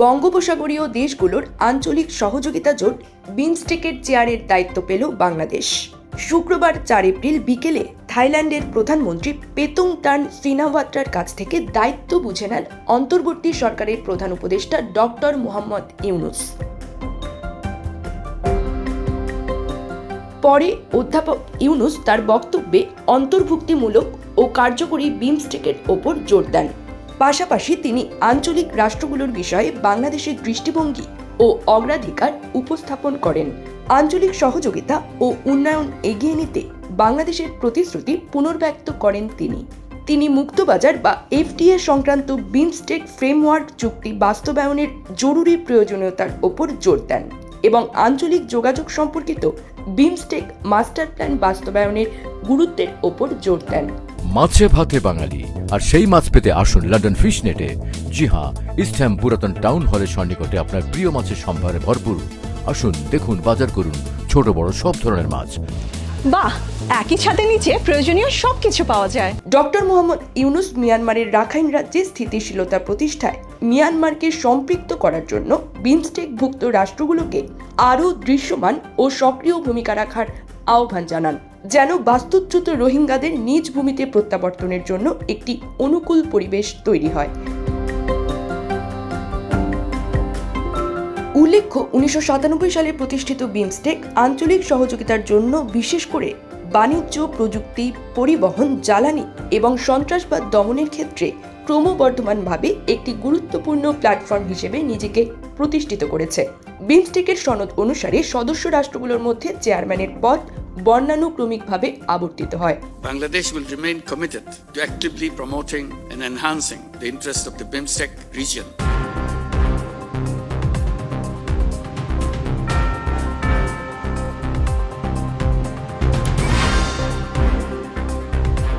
বঙ্গোপসাগরীয় দেশগুলোর আঞ্চলিক সহযোগিতা জোট বিমস্টেকের চেয়ারের দায়িত্ব পেল বাংলাদেশ। শুক্রবার চার এপ্রিল বিকেলে থাইল্যান্ডের প্রধানমন্ত্রী পেতুং টান সিনাওয়াত্রার কাছ থেকে দায়িত্ব বুঝে নেন অন্তর্বর্তী সরকারের প্রধান উপদেষ্টা ডক্টর মোহাম্মদ ইউনুস। পরে অধ্যাপক ইউনুস তার বক্তব্যে অন্তর্ভুক্তিমূলক ও কার্যকরী বিমস্টেকের ওপর জোর দেন। পাশাপাশি তিনি আঞ্চলিক রাষ্ট্রগুলোর বিষয়ে বাংলাদেশের দৃষ্টিভঙ্গি ও অগ্রাধিকার উপস্থাপন করেন। আঞ্চলিক সহযোগিতা ও উন্নয়ন এগিয়ে নিতে বাংলাদেশের প্রতিশ্রুতি পুনর্ব্যক্ত করেন তিনি। তিনি মুক্তবাজার বা এফটিএ সংক্রান্ত বিমস্টেক ফ্রেমওয়ার্ক চুক্তি বাস্তবায়নের জরুরি প্রয়োজনীয়তার ওপর জোর দেন এবং আঞ্চলিক যোগাযোগ সম্পর্কিত বিমস্টেক মাস্টার প্ল্যান বাস্তবায়নের গুরুত্বের ওপর জোর দেন। মাছে ভাতে বাঙালি। আর সেই মাছ পেতে আসুন লন্ডন ফিশ নেটে জি হ্যাঁ ইস্টহ্যাম পুরাতন টাউন হলের সন্নিকটে আপনার প্রিয় মাছের সম্ভারে ভরপুর। আসুন দেখুন বাজার করুন ছোট বড় সব ধরনের মাছ। বাহ একই ছাদের নিচে প্রয়োজনীয় সবকিছু পাওয়া যায়। ডক্টর মোহাম্মদ ইউনুস মিয়ানমারের রাখাইন রাজ্যে স্থিতিশীলতা প্রতিষ্ঠায় মিয়ানমারকে সম্পৃক্ত করার জন্য বিমস্টেকভুক্ত রাষ্ট্রগুলোকে আরও দৃশ্যমান ও সক্রিয় ভূমিকা রাখার আহ্বান জানান, যেন বাস্তুচ্যুত রোহিঙ্গাদের নিজ ভূমিতে প্রত্যাবর্তনের জন্য একটি অনুকূল পরিবেশ তৈরি হয়। উল্লেখ্য, উনিশশো সাতানব্বই সালে প্রতিষ্ঠিত বিমস্টেক আঞ্চলিক সহযোগিতার জন্য বিশেষ করে বাণিজ্য, প্রযুক্তি, পরিবহন, জ্বালানি এবং সন্ত্রাসবাদ দমনের ক্ষেত্রে ক্রমবর্ধমানভাবে একটি গুরুত্বপূর্ণ প্ল্যাটফর্ম হিসেবে নিজেকে প্রতিষ্ঠিত করেছে বিমস্টেকের সনদ অনুসারে সদস্য রাষ্ট্রগুলোর মধ্যে চেয়ারম্যানের পদ বর্ণানুক্রমিকভাবে আবর্তিত হয় Bangladesh will remain committed to actively promoting and enhancing the interests of the BIMSTEC region.